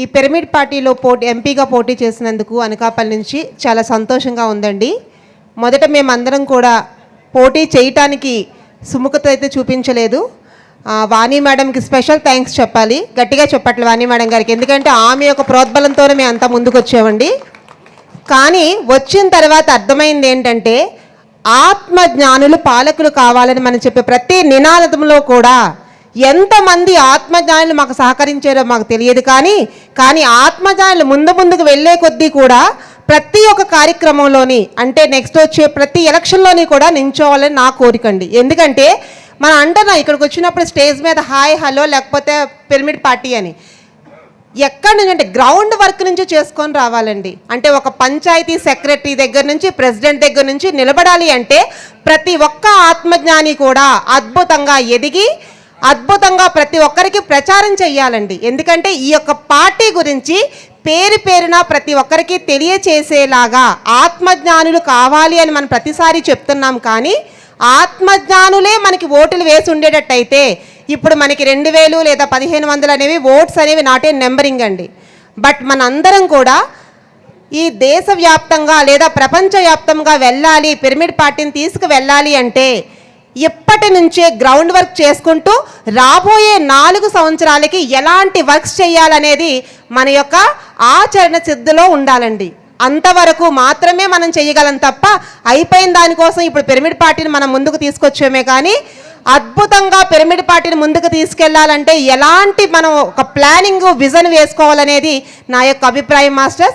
ఈ పిరమిడ్ పార్టీలో పోటీ ఎంపీగా పోటీ చేసినందుకు అనకాపల్లి నుంచి చాలా సంతోషంగా ఉందండి. మొదట మేమందరం కూడా పోటీ చేయటానికి సుముఖత అయితే చూపించలేదు. వాణి మేడంకి స్పెషల్ థ్యాంక్స్ చెప్పాలి. గట్టిగా చెప్పట్లే వాణి మేడం గారికి. ఎందుకంటే ఆమె యొక్క ప్రోద్బలంతోనే మేము అంతా ముందుకు వచ్చామండి. కానీ వచ్చిన తర్వాత అర్థమైంది ఏంటంటే ఆత్మ జ్ఞానులు పాలకులు కావాలని మనం చెప్పే ప్రతి నినాదంలో కూడా ఎంతమంది ఆత్మజ్ఞానులు మాకు సహకరించారో మాకు తెలియదు. కానీ కానీ ఆత్మజ్ఞానులు ముందు ముందుకు వెళ్ళే కొద్దీ కూడా ప్రతి ఒక్క కార్యక్రమంలోని అంటే నెక్స్ట్ వచ్చే ప్రతి ఎలక్షన్లోని కూడా నించోవాలని నా కోరికండి ఎందుకంటే మనం అంటున్నాం ఇక్కడికి వచ్చినప్పుడు స్టేజ్ మీద హాయ్ హలో లేకపోతే పిరమిడ్ పార్టీ అని. ఎక్కడి నుంచి అంటే గ్రౌండ్ వర్క్ నుంచి చేసుకొని రావాలండి. అంటే ఒక పంచాయతీ సెక్రటరీ దగ్గర నుంచి ప్రెసిడెంట్ దగ్గర నుంచి నిలబడాలి అంటే ప్రతి ఒక్క ఆత్మజ్ఞాని కూడా అద్భుతంగా ఎదిగి అద్భుతంగా ప్రతి ఒక్కరికి ప్రచారం చేయాలండి ఎందుకంటే ఈ యొక్క పార్టీ గురించి పేరు పేరున ప్రతి ఒక్కరికి తెలియచేసేలాగా ఆత్మజ్ఞానులు కావాలి అని మనం ప్రతిసారి చెప్తున్నాం కానీ ఆత్మజ్ఞానులే మనకి ఓటులు వేసి ఉండేటట్టయితే ఇప్పుడు మనకి రెండు వేలు లేదా పదిహేను వందలు అనేవి ఓట్స్ అనేవి నాటే నెంబరింగ్ అండి. బట్ మనందరం కూడా ఈ దేశవ్యాప్తంగా లేదా ప్రపంచవ్యాప్తంగా వెళ్ళాలి పిరమిడ్ పార్టీని తీసుకు వెళ్ళాలి అంటే ఇప్పటి నుంచే గ్రౌండ్ వర్క్ చేసుకుంటూ రాబోయే నాలుగు సంవత్సరాలకి ఎలాంటి వర్క్స్ చేయాలనేది మన యొక్క ఆచరణ సిద్ధిలో ఉండాలండి. అంతవరకు మాత్రమే మనం చేయగలం తప్ప అయిపోయిన దానికోసం ఇప్పుడు పిరమిడ్ పార్టీని మనం ముందుకు తీసుకొచ్చామే కానీ అద్భుతంగా పిరమిడ్ పార్టీని ముందుకు తీసుకెళ్ళాలంటే ఎలాంటి మనం ఒక ప్లానింగ్ విజన్ వేసుకోవాలనేది నా యొక్క అభిప్రాయం మాస్టర్స్